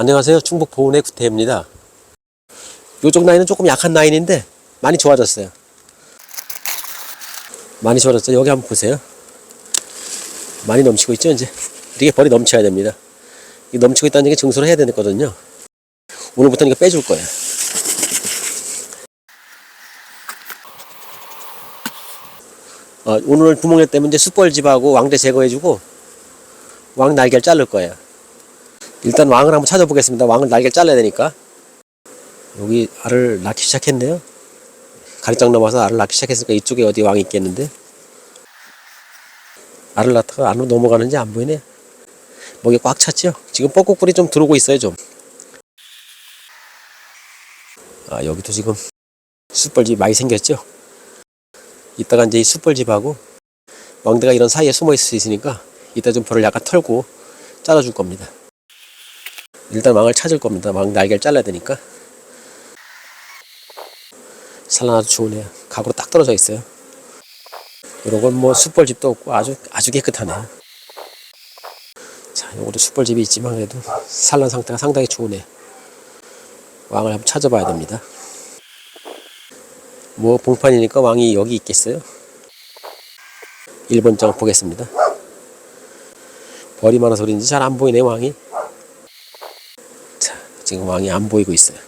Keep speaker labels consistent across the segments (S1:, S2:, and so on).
S1: 안녕하세요. 충북 보은의 구태입니다. 요쪽 라인은 조금 약한 라인인데 많이 좋아졌어요. 많이 좋아졌어요. 여기 한번 보세요. 많이 넘치고 있죠, 이제. 이렇게 벌이 넘쳐야 됩니다. 이 넘치고 있다는 얘기 증수를 해야 되거든요. 오늘부터는 이거 빼줄 거예요. 어, 오늘 구멍에 때문에 이제 숯벌집하고 왕대 제거해주고 왕 날개를 자를 거예요. 일단 왕을 한번 찾아보겠습니다. 왕을 날개를 잘라야 되니까. 여기 알을 낳기 시작했네요. 가리장 넘어서 알을 낳기 시작했으니까 이쪽에 어디 왕이 있겠는데. 알을 낳다가 안으로 넘어가는지 안 보이네. 목이 꽉 찼죠? 지금 뻐꾹불이 좀 들어오고 있어요, 좀. 아, 여기도 지금 숯벌집 많이 생겼죠? 이따가 이제 이 숯벌집하고 왕대가 이런 사이에 숨어 있을 수 있으니까 이따 좀 벌을 약간 털고 잘라줄 겁니다. 일단 왕을 찾을 겁니다. 왕 날개를 잘라야 되니까. 산란 아주 좋으네요. 각으로 딱 떨어져 있어요. 이런 건 뭐 숯벌집도 없고 아주 아주 깨끗하네요. 자, 요것도 숯벌집이 있지만 그래도 산란 상태가 상당히 좋으네. 왕을 한번 찾아봐야 됩니다. 뭐 봉판이니까 왕이 여기 있겠어요? 1번 장 보겠습니다. 벌이 많아서 그런지 잘 안 보이네 왕이. 자, 지금 왕이 안 보이고 있어요.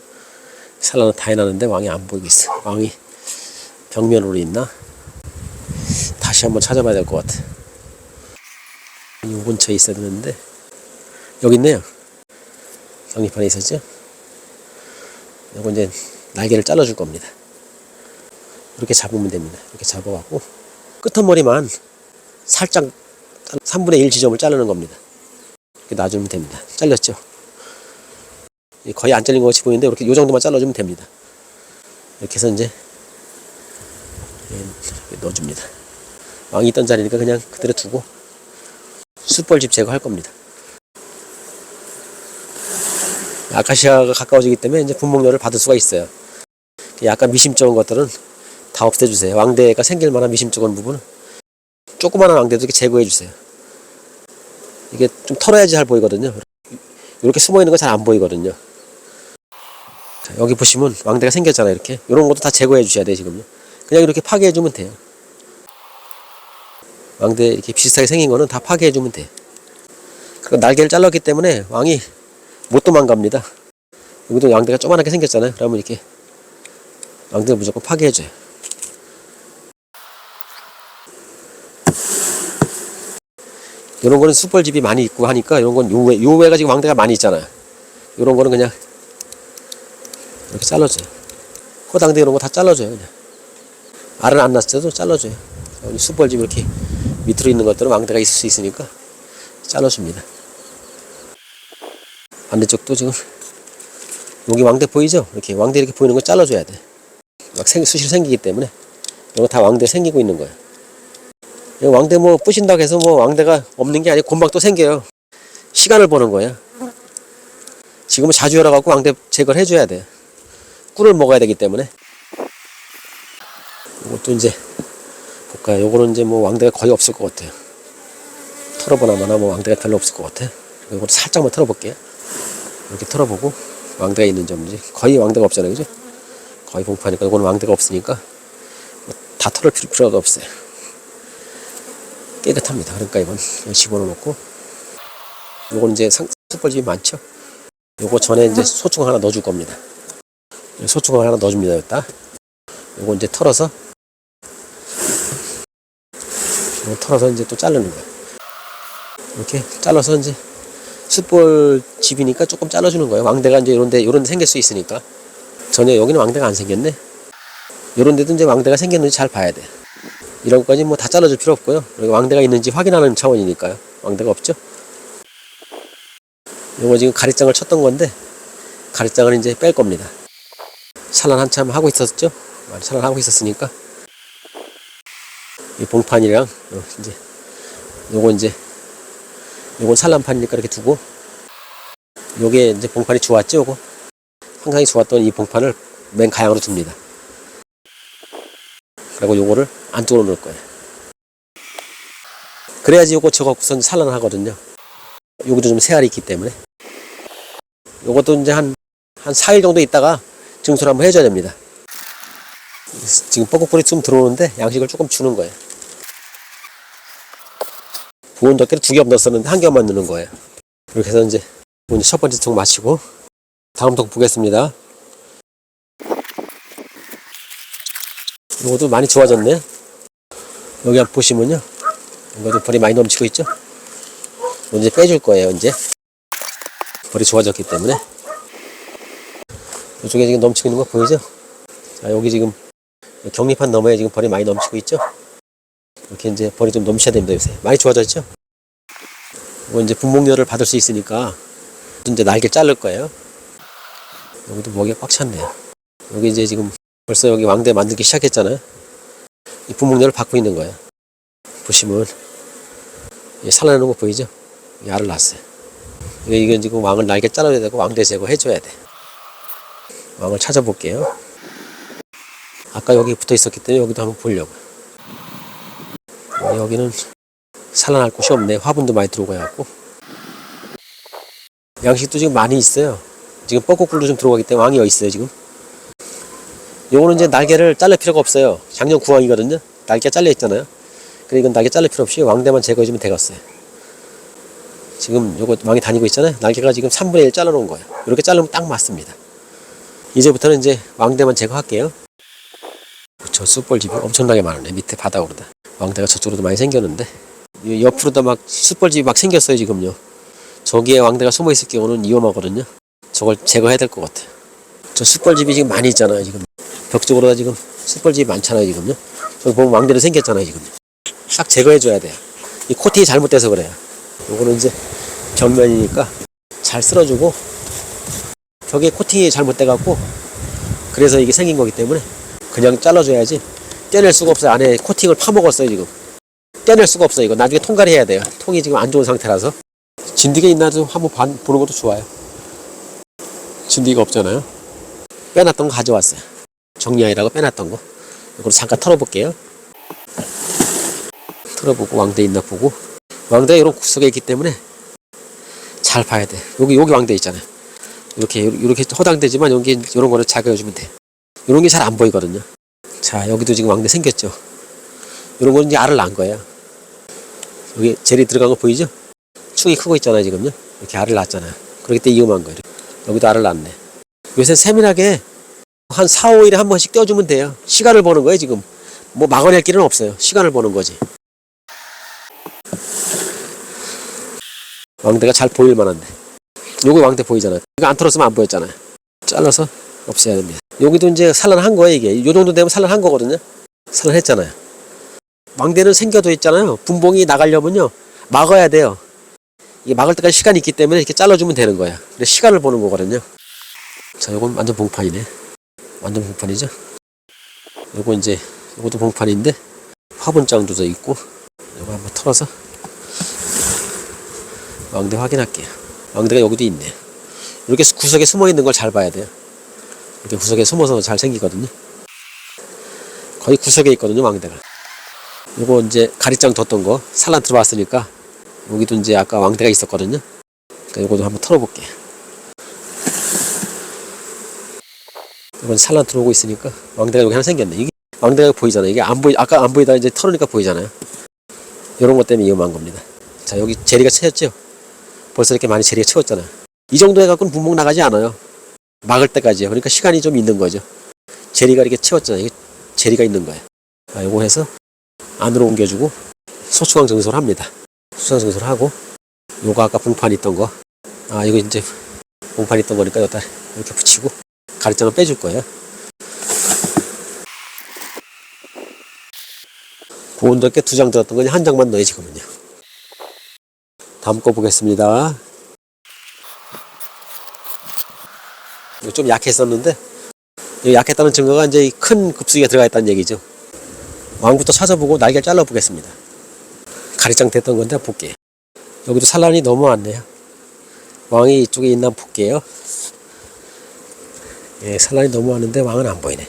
S1: 산란은 다 해놨는데 왕이 안 보이고 있어. 왕이 벽면으로 있나? 다시 한번 찾아봐야 될 것 같아. 이 근처에 있어야 되는데 여기 있네요. 장리판에 있었죠? 이거 이제 날개를 잘라줄 겁니다. 이렇게 잡으면 됩니다. 이렇게 잡아갖고 끝머리만 살짝 3분의 1 지점을 자르는 겁니다. 이렇게 놔주면 됩니다. 잘렸죠? 거의 안 잘린 것 같이 보이는데 이렇게 이 정도만 잘라주면 됩니다. 이렇게 해서 이제 이렇게 넣어줍니다. 왕이 있던 자리니까 그냥 그대로 두고 숯벌집 제거할 겁니다. 아카시아가 가까워지기 때문에 이제 분목열을 받을 수가 있어요. 약간 미심쩍은 것들은 다 없애주세요. 왕대가 생길 만한 미심쩍은 부분은 조그마한 왕대도 이렇게 제거해주세요. 이게 좀 털어야지 잘 보이거든요. 이렇게 숨어 있는 거 잘 안 보이거든요. 자, 여기 보시면 왕대가 생겼잖아요. 이렇게 이런 것도 다 제거해 주셔야 돼요. 지금요. 그냥 이렇게 파괴해 주면 돼요. 왕대 이렇게 비슷하게 생긴 거는 다 파괴해 주면 돼요. 그 날개를 잘랐기 때문에 왕이 못 도망갑니다. 여기도 왕대가 조그맣게 생겼잖아요. 그러면 이렇게 왕대를 무조건 파괴해 줘요. 이런 거는 숯벌집이 많이 있고 하니까 이런 건 요외, 요외가 지금 왕대가 많이 있잖아요. 이런 거는 그냥 이렇게 잘라줘요. 호당대 이런 거 다 잘라줘요. 그냥. 알을 안 때도 잘라줘요. 숯벌집 이렇게 밑으로 있는 것들은 왕대가 있을 수 있으니까 잘라줍니다. 반대쪽도 지금 여기 왕대 보이죠? 이렇게 왕대 이렇게 보이는 거 잘라줘야 돼. 막 생, 수시로 생기기 때문에 이거 다 왕대 생기고 있는 거예요. 왕대 뭐 부신다고 해서 뭐 왕대가 없는 게 아니고 금방 또 생겨요. 시간을 보는 거야. 지금은 자주 열어갖고 왕대 제거를 해줘야 돼. 꿀을 먹어야 되기 때문에. 이것도 이제 볼까요? 요거는 이제 뭐 왕대가 거의 없을 것 같아요. 털어보나마나 뭐 왕대가 별로 없을 것 같아. 이거 살짝만 털어볼게요. 이렇게 털어보고 왕대가 있는지 없는지 거의 왕대가 없잖아요, 그죠? 거의 봉파니까 이거는 왕대가 없으니까 뭐 다 털을 필요, 필요가 없어요. 깨끗합니다. 그러니까 이건 집어넣어 놓고 요건 이제 숯벌집이 많죠. 요거 전에 이제 소충 하나 넣어줄 겁니다. 소충 하나 넣어줍니다. 여기다. 요거 이제 털어서 요거 털어서 이제 또 자르는 거예요. 이렇게 잘라서 이제 숯벌 집이니까 조금 잘라주는 거예요. 왕대가 이제 요런데 요런데 생길 수 있으니까 전혀 여기는 왕대가 안 생겼네. 요런데도 이제 왕대가 생겼는지 잘 봐야 돼. 이런 것까지 뭐 다 잘라줄 필요 없고요. 왕대가 있는지 확인하는 차원이니까요. 왕대가 없죠. 이거 지금 가리장을 쳤던 건데 가리장을 이제 뺄 겁니다. 산란 한참 하고 있었죠. 산란하고 있었으니까 이 봉판이랑 어, 이제 요거 이제 요건 산란판이니까 이렇게 두고 요게 이제 봉판이 좋았죠. 요거 항상 좋았던 이 봉판을 맨 가양으로 둡니다. 그리고 요거를 안쪽으로 넣을 거예요. 그래야지 요거 저거 우선 산란을 하거든요. 여기도 좀 새알이 있기 때문에 요것도 이제 한, 한 4일 정도 있다가 증수를 한번 해줘야 됩니다. 지금 뻐꾹거리 좀 들어오는데 양식을 조금 주는 거예요. 부은 덮개를 두 겹 넣었었는데 한 겹만 넣는 거예요. 이렇게 해서 이제 이제 첫 번째 통 마치고 다음 통 보겠습니다. 이것도 많이 좋아졌네. 여기 한번 보시면요. 이것도 벌이 많이 넘치고 있죠. 이제 빼줄 거예요, 이제. 벌이 좋아졌기 때문에. 이쪽에 지금 넘치고 있는 거 보이죠? 자, 여기 지금 격리판 너머에 지금 벌이 많이 넘치고 있죠? 이렇게 이제 벌이 좀 넘쳐야 됩니다, 요새. 많이 좋아졌죠? 이거 이제 분목열을 받을 수 있으니까 이제 날개 자를 거예요. 여기도 먹이가 꽉 찼네요. 여기 이제 지금 벌써 여기 왕대 만들기 시작했잖아요. 이 분목열을 받고 있는 거예요. 보시면 이 살아나는 거 보이죠? 이 알을 낳았어요. 이건 지금 왕을 날개 잘라야 되고 왕대 제거해줘야 돼. 왕을 찾아볼게요. 아까 여기 붙어 있었기 때문에 여기도 한번 보려고. 어, 여기는 살아날 곳이 없네. 화분도 많이 들어가 갖고. 양식도 지금 많이 있어요. 지금 뻐꾹굴도 좀 들어가기 때문에 왕이 어 있어요, 지금. 요거는 이제 날개를 자를 필요가 없어요. 작년 구왕이거든요. 날개 잘려 있잖아요. 그러니까 이건 날개 자를 필요 없이 왕대만 제거해주면 되겠어요. 지금 요거 왕이 다니고 있잖아요. 날개가 지금 3분의 1 잘라놓은 거예요. 이렇게 자르면 딱 맞습니다. 이제부터는 이제 왕대만 제거할게요. 저 숯벌집이 엄청나게 많네. 밑에 바닥으로다. 왕대가 저쪽으로도 많이 생겼는데 이 옆으로도 막 숯벌집이 막 생겼어요 지금요. 저기에 왕대가 숨어 있을 경우는 위험하거든요. 저걸 제거해야 될 것 같아요. 저 숯벌집이 지금 많이 있잖아요 지금. 벽 쪽으로다 지금 숯벌집이 많잖아요 지금요. 저기 보면 왕대로 생겼잖아요 지금. 싹 제거해줘야 돼요. 이 코팅이 잘못돼서 그래요. 요거는 이제 벽면이니까 잘 쓸어주고 벽에 코팅이 잘못돼 갖고 그래서 이게 생긴 거기 때문에 그냥 잘라줘야지 떼낼 수가 없어요. 안에 코팅을 파먹었어요 지금. 떼낼 수가 없어요. 이거 나중에 통갈이 해야 돼요. 통이 지금 안 좋은 상태라서 진드기 있나 좀 한번 반- 보는 것도 좋아요. 진드기가 없잖아요. 빼놨던 거 가져왔어요. 정리하라고 빼놨던 거. 이걸 잠깐 털어볼게요. 털어보고 왕대 있나 보고 왕대가 이런 구석에 있기 때문에 잘 봐야 돼. 여기 여기 왕대 있잖아요. 이렇게 이렇게 허당되지만 여기 이런 거를 작아주면 돼. 이런 게 잘 안 보이거든요. 자 여기도 지금 왕대 생겼죠. 이런 거는 이제 알을 낳은 거예요. 여기 젤이 들어간 거 보이죠? 축이 크고 있잖아요 지금요. 이렇게 알을 낳았잖아요. 그렇기 때문에 위험한 거예요. 여기도 알을 낳네. 요새 세밀하게 한 4, 5일에 한 번씩 떼어주면 돼요. 시간을 보는 거예요 지금. 뭐 막아낼 길은 없어요. 시간을 보는 거지. 왕대가 잘 보일 만한데. 요거 왕대 보이잖아요. 이거 안 털었으면 안 보였잖아요. 잘라서 없애야 됩니다. 여기도 이제 산란한 거예요, 이게. 요 정도 되면 산란한 거거든요. 산란했잖아요. 왕대는 생겨도 있잖아요. 분봉이 나가려면요. 막아야 돼요. 이게 막을 때까지 시간이 있기 때문에 이렇게 잘라주면 되는 거야. 근데 시간을 보는 거거든요. 자, 요건 완전 봉판이네. 완전 봉판이죠. 요거 이제, 요것도 봉판인데, 화분장도 더 있고, 요거 한번 털어서 왕대 확인할게요. 왕대가 여기도 있네. 이렇게 구석에 숨어 있는 걸 잘 봐야 돼요. 이렇게 구석에 숨어서 잘 생기거든요. 거의 구석에 있거든요, 왕대가. 요거 이제 가리장 뒀던 거 산란 들어왔으니까 여기도 이제 아까 왕대가 있었거든요. 그러니까 요거도 한번 털어볼게요. 이건 산란 들어오고 있으니까 왕대가 여기 하나 생겼네. 이게 왕대가 보이잖아요. 이게 안 보이 아까 안 보이다가 이제 털으니까 보이잖아요. 이런 것 때문에 위험한 겁니다. 자 여기 제리가 채였죠. 벌써 이렇게 많이 제리가 채웠잖아요. 이 정도 해갖고는 분목 나가지 않아요. 막을 때까지요. 그러니까 시간이 좀 있는 거죠. 제리가 이렇게 채웠잖아요. 제리가 있는 거예요. 아, 요거 해서 안으로 옮겨주고 소추강 정소를 합니다. 소추강 정소를 하고 요거 아까 봉판 있던 거. 아 이거 이제 봉판 있던 거니까 여기다 이렇게 붙이고 가리장을 빼줄 거예요. 보온덮개 두장 들었던 거니 한 장만 넣어야지 그러면요. 거 보겠습니다. 좀 약했었는데 이 약했다는 증거가 이제 이큰 급수기가 들어가 있다는 얘기죠. 왕부터 찾아보고 날개를 잘라 보겠습니다. 가리장 됐던 건데 볼게요. 여기도 산란이 너무 많네요. 왕이 이쪽에 있나 볼게요. 예, 산란이 너무 많은데 왕은 안 보이네.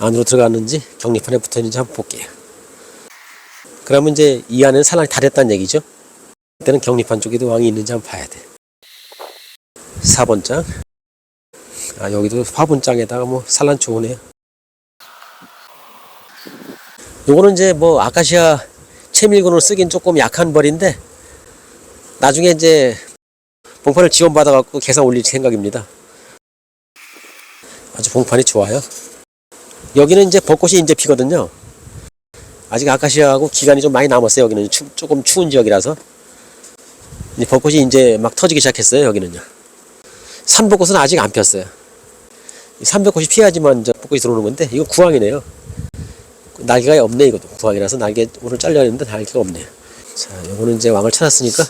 S1: 안으로 들어갔는지 격리판에 붙어 있는지 한번 볼게요. 그러면 이제 이 안에는 산란이 다 됐다는 얘기죠. 그때는 격리판 쪽에도 왕이 있는지 한번 봐야 돼. 4번 장. 아, 여기도 화분장에다가 뭐 산란초 오네요. 요거는 이제 뭐 아카시아 채밀군으로 쓰긴 조금 약한 벌인데 나중에 이제 봉판을 지원받아 갖고 개상 올릴 생각입니다. 아주 봉판이 좋아요. 여기는 이제 벚꽃이 이제 피거든요. 아직 아카시아하고 기간이 좀 많이 남았어요. 여기는 추- 조금 추운 지역이라서 이제 벚꽃이 이제 막 터지기 시작했어요. 여기는요. 산벚꽃은 아직 안 폈어요. 이 산벚꽃이 피어야지만 벚꽃이 들어오는 건데 이건 구황이네요. 날개가 없네 이것도 구황이라서 날개 오늘 잘려 있는데 날개가 없네요. 자, 요거는 이제 왕을 찾았으니까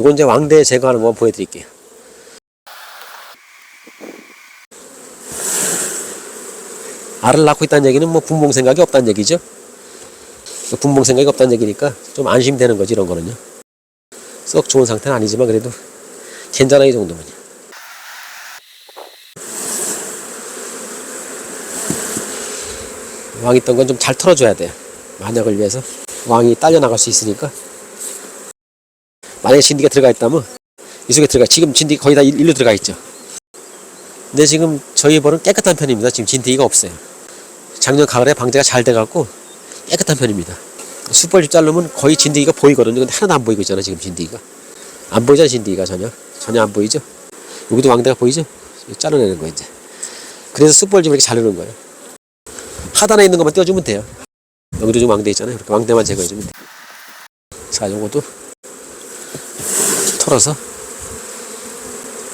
S1: 요건 이제 왕대 제거하는 거 보여드릴게요. 알을 낳고 있다는 얘기는 뭐 분봉 생각이 없다는 얘기죠. 그 분봉 생각이 없다는 얘기니까 좀 안심되는 거지 이런 거는요. 썩 좋은 상태는 아니지만 그래도 괜찮아 이 정도면요. 왕 있던 건 좀 잘 털어줘야 돼요. 만약을 위해서 왕이 딸려 나갈 수 있으니까. 만약에 진드기가 들어가 있다면 이 속에 들어가 지금 진드기 거의 다 일- 일로 들어가 있죠. 근데 지금 저희 벌은 깨끗한 편입니다. 지금 진드기가 없어요. 작년 가을에 방제가 잘 돼갖고 깨끗한 편입니다. 숯벌집 자르면 거의 진드기가 보이거든요. 근데 하나도 안 보이고 있잖아 지금 진드기가. 안 보이잖아 진드기가 전혀. 전혀 안 보이죠. 여기도 왕대가 보이죠. 자르내는 거 이제. 그래서 숯벌집을 이렇게 자르는 거예요. 하단에 있는 것만 떼어주면 돼요. 여기도 지금 왕대 있잖아요. 이렇게 왕대만 제거해주면 돼. 자, 요것도 털어서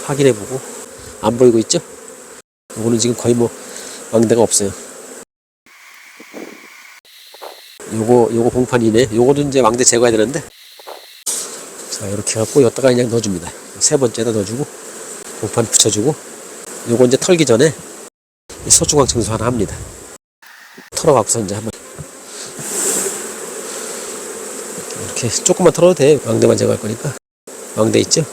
S1: 확인해보고 안 보이고 있죠? 요거는 지금 거의 뭐 왕대가 없어요. 요거 요거 봉판이네. 요거도 이제 왕대 제거해야 되는데. 자, 이렇게 갖고 여기다가 그냥 넣어줍니다. 세 번째다 넣어주고 봉판 붙여주고 요거 이제 털기 전에 이 소중앙 청소 하나 합니다. 털어갖고서 이제 한번 이렇게 조금만 털어도 돼 왕대만 제거할 거니까 왕대 있죠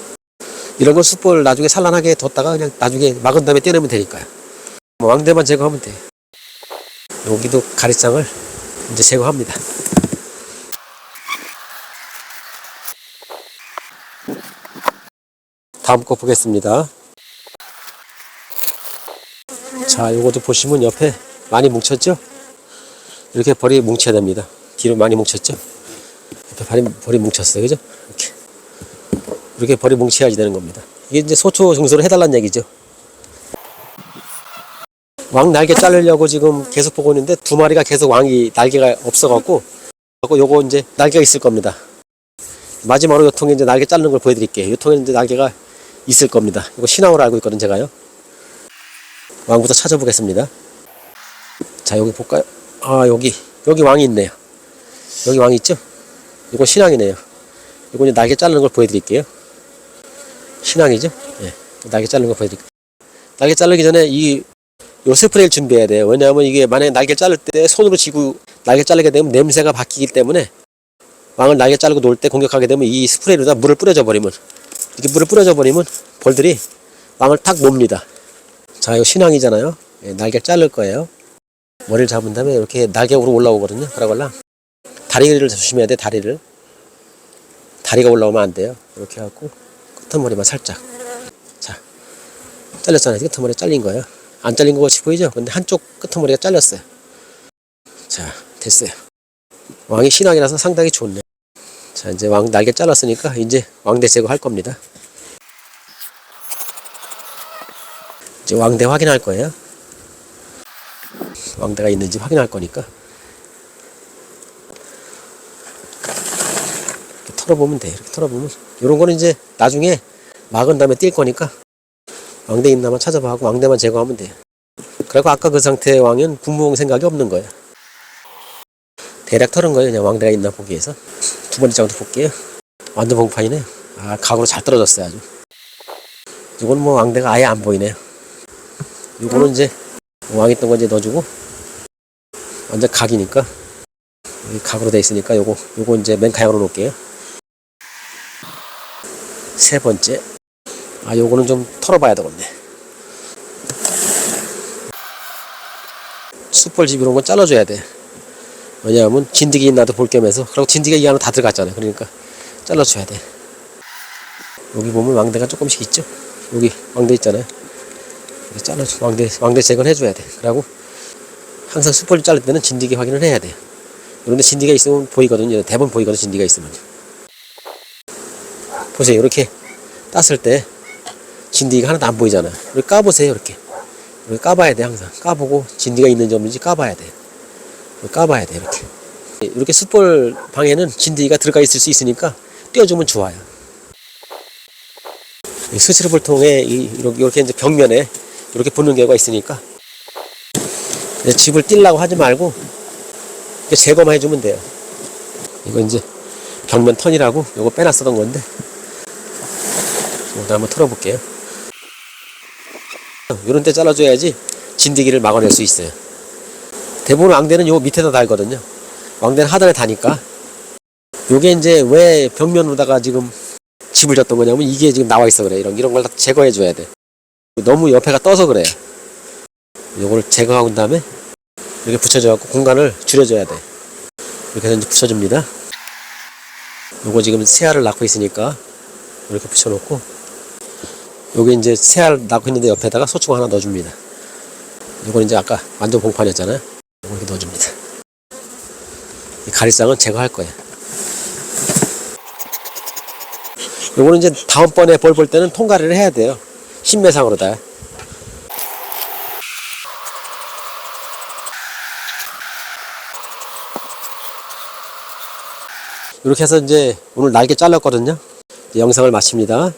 S1: 이런 건 숯볼 나중에 산란하게 뒀다가 그냥 나중에 막은 다음에 떼내면 되니까요 뭐 왕대만 제거하면 돼 여기도 가리장을 이제 제거합니다 다음 거 보겠습니다 자 요것도 보시면 옆에 많이 뭉쳤죠 이렇게 벌이 뭉쳐야 됩니다. 뒤로 많이 뭉쳤죠? 옆에 벌이, 벌이 뭉쳤어요. 그죠? 이렇게. 이렇게 벌이 뭉쳐야지 되는 겁니다. 이게 이제 소초 증서를 해달라는 얘기죠. 왕 날개 자르려고 지금 계속 보고 있는데 두 마리가 계속 왕이 날개가 없어갖고 요거 이제 날개가 있을 겁니다. 마지막으로 요 통에 이제 날개 자르는 걸 보여드릴게요. 요 통에 이제 날개가 있을 겁니다. 이거 신앙으로 알고 있거든 제가요. 왕부터 찾아보겠습니다. 자 여기 볼까요? 아 여기 여기 왕이 있네요. 여기 왕이 있죠? 이건 신앙이네요. 이거 이제 날개 자르는 걸 보여드릴게요. 신앙이죠? 예. 날개 자르는 거 보여드릴게요. 날개 자르기 전에 이 요 스프레이를 준비해야 돼요. 왜냐하면 이게 만약에 날개 자를 때 손으로 쥐고 날개 자르게 되면 냄새가 바뀌기 때문에 왕을 날개 자르고 놀 때 공격하게 되면 이 스프레이로다 물을 뿌려져 버리면 이렇게 물을 뿌려져 버리면 벌들이 왕을 탁 놉니다. 자, 이거 신앙이잖아요. 예, 날개 자를 거예요. 머리를 잡은 다음에 이렇게 날개로 올라오거든요. 그러걸라 다리를 조심해야 돼. 다리를 다리가 올라오면 안 돼요. 이렇게 해갖고 끝머리만 살짝 자 잘렸잖아요. 끝머리 잘린 거예요. 안 잘린 거 같이 보이죠? 근데 한쪽 끝머리가 잘렸어요. 자 됐어요. 왕이 신앙이라서 상당히 좋네. 자 이제 왕 날개 잘랐으니까 이제 왕대 제거할 겁니다. 이제 왕대 확인할 거예요. 왕대가 있는지 확인할 거니까 털어보면 돼 이렇게 털어보면 이런 거는 이제 나중에 막은 다음에 뛸 거니까 왕대 있나만 찾아봐 하고 왕대만 제거하면 돼요 그리고 아까 그 상태의 왕은 분무공 생각이 없는 거예요 대략 털은 거예요 그냥 왕대가 있나 보기 위해서. 두 번째 장도 볼게요. 완전 봉판이네. 아 각으로 잘 떨어졌어요 아주. 이건 뭐 왕대가 아예 안 보이네요 이거는 이제 왕 있던 거 이제 넣어주고 완전 각이니까. 여기 각으로 돼 있으니까 요거 요거 이제 맨 가양으로 놓을게요. 세 번째 아 요거는 좀 털어봐야 되겠네 숯벌집 이런 건 잘라줘야 돼 왜냐하면 진드기 있나도 볼 겸해서 그리고 진드기가 이 안에 다 들어갔잖아요 그러니까 잘라줘야 돼 여기 보면 왕대가 조금씩 있죠 여기 왕대 있잖아요. 이렇게 잘라 왕대 왕대 제거를 해줘야 돼. 그리고 항상 숯불 자를 때는 진드기 확인을 해야 돼요. 그런데 진드기가 있으면 보이거든요. 대부분 보이거든요. 진드기가 있으면. 보세요. 이렇게 땄을 때 진드기가 하나도 안 보이잖아요. 이렇게 까보세요. 이렇게. 이렇게 까봐야 돼 항상. 까보고 진드기가 있는지 없는지 까봐야 돼. 까봐야 돼 이렇게. 이렇게 숯불 방에는 진드기가 들어가 있을 수 있으니까 띄워주면 좋아요. 이 스치르불통에 이- 이렇게, 이제 벽면에 이렇게 붙는 경우가 있으니까 집을 띄려고 하지 말고 제거만 해주면 돼요. 이거 이제 벽면 턴이라고 이거 빼놨었던 건데 이거 한번 털어볼게요. 이런 때 잘라줘야지 진드기를 막아낼 수 있어요. 대부분 왕대는 요 밑에다 달거든요. 왕대는 하단에 다니까 요게 이제 왜 벽면으로다가 지금 집을 졌던 거냐면 이게 지금 나와 있어 그래. 이런 이런 걸 다 제거해 줘야 돼. 너무 옆에가 떠서 그래요. 요걸 제거하고 난 다음에 이렇게 붙여줘갖고 공간을 줄여줘야 돼. 이렇게 해서 이제 붙여줍니다. 요거 지금 새알을 낳고 있으니까 이렇게 붙여놓고 요게 이제 새알 낳고 있는데 옆에다가 소총 하나 넣어줍니다. 요건 이제 아까 완전 봉판이었잖아요. 이렇게 넣어줍니다. 이 가리쌍은 제거할 거예요. 요거는 이제 다음번에 볼 볼 때는 통가리를 해야 돼요. 신매상으로다. 이렇게 해서 이제 오늘 날개 잘랐거든요. 영상을 마칩니다.